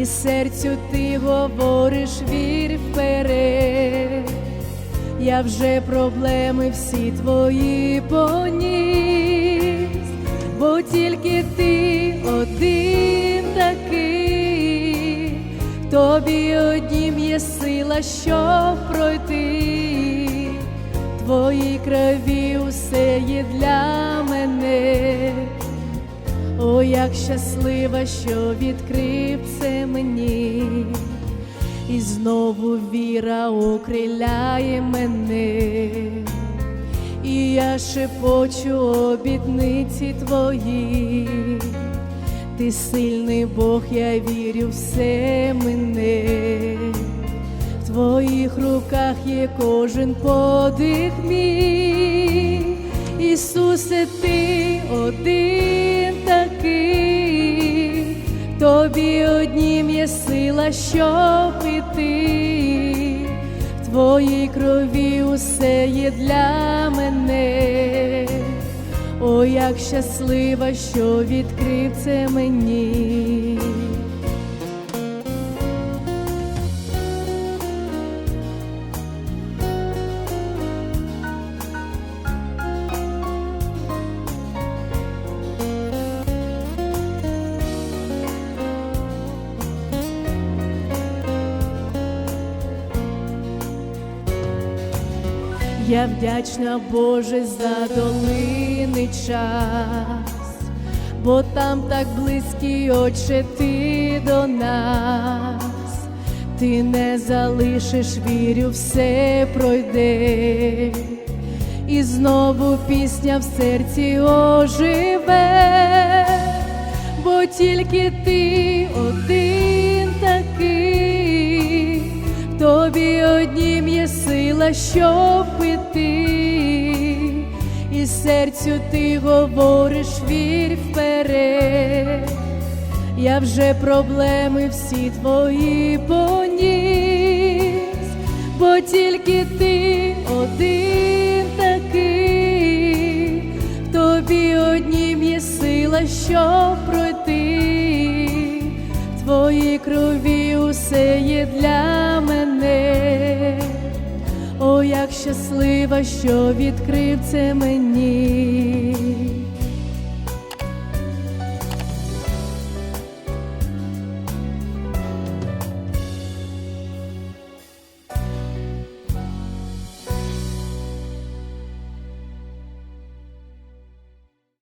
і серцю ти говориш, вір вперед. Я вже проблеми всі твої поніс, бо тільки ти один такий, тобі однім є сила, щоб пройти, в твоїй крові усе є для мене. Як щаслива, що відкрив це мені, і знову віра окриляє мене, і я шепочу обітниці твої, ти сильний Бог, я вірю, все мене. В твоїх руках є кожен подих мій, Ісусе, ти один такий, тобі однім є сила, щоб іти, в твоїй крові усе є для мене. О, як щаслива, що відкрив це мені. Я вдячна Боже за долини час, бо там так близький, Отче, ти до нас, ти не залишиш, вірю, все пройде, і знову пісня в серці оживе, бо тільки ти один сила, щоб піти, і серцю ти говориш, вір вперед. Я вже проблеми всі твої поніс, бо тільки ти один такий, в тобі однім є сила, щоб пройти, в твоїй крові усе є для мене. Як щаслива, що відкрив це мені.